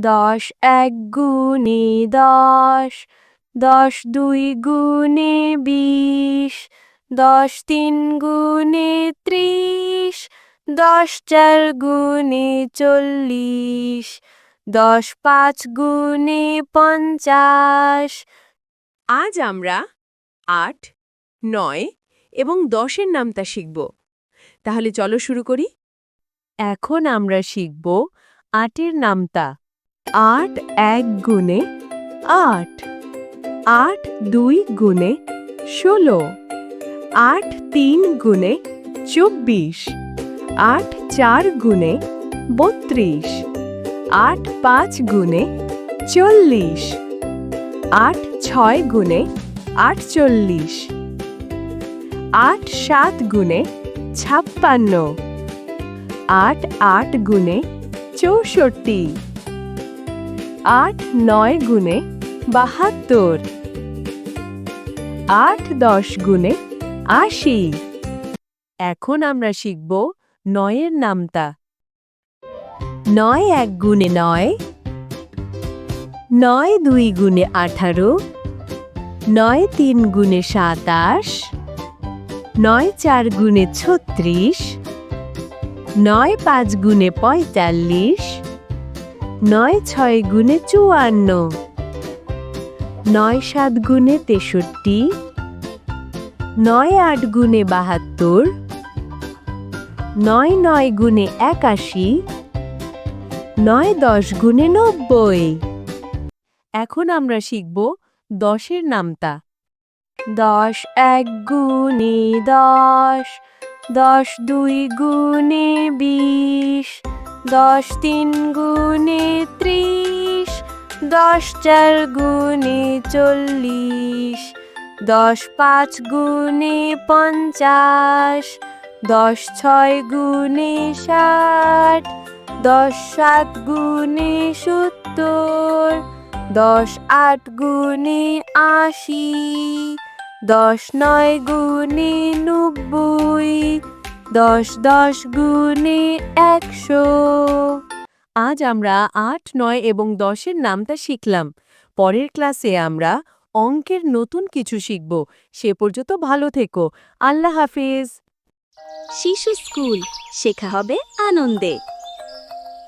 দশ এক গুণে দশ দশ দুই গুণে বিশ দশ তিন গুণে ত্রিশ দশ চার গুণে চল্লিশ দশ পাঁচ গুণে পঞ্চাশ। আজ আমরা আট নয় এবং দশের নামতা শিখব। তাহলে চলো শুরু করি। এখন আমরা শিখব আটের নামতা আট এক গুণে আট। আট দুই গুণে ষোলো। আট তিন গুণে চব্বিশ। আট চার গুণে বত্রিশ। আট পাঁচ গুণে চল্লিশ। আট ছয় গুণে আটচল্লিশ। আট সাত গুণে ছাপ্পান্ন। আট আট গুণে চৌষট্টি। আট, নয় গুণে বাহাত্তর। আট, দশ গুণে আশি। এখন আমরা শিখব নয়ের নামতা। নয় এক গুণে নয়। নয় দুই গুণে আঠারো। নয় তিন গুণে সাতাশ। নয় চার গুণে ছত্রিশ। নয় পাঁচ গুণে পঁয়তাল্লিশ। নয় ছয় গুণে চুয়ান্ন। নয় সাত গুণে তেষট্টি। নয় আট গুণে বাহাত্তর। নয় নয় গুণে একাশি। নয় দশ গুণে নব্বই। এখন আমরা শিখব দশের নামতা। দশ এক গুণে দশ দশ দুই গুণে বিশ। দশ তিন গুণে ত্রিশ, দশ চার গুণে চল্লিশ, দশ পাঁচ গুণে পঞ্চাশ, দশ ছয় গুণে ষাট, দশ সাত গুণে সত্তর, দশ আট গুণে আশি, দশ নয় গুণে নব্বই দশ দশ গুণে একশো। আজ আমরা আট, নয় এবং দশের নামটা শিখলাম। পরের ক্লাসে আমরা অঙ্কের নতুন কিছু শিখব। সে পর্যন্ত ভালো থেকো। আল্লাহ হাফিজ। শিশু স্কুল। শেখা হবে আনন্দে।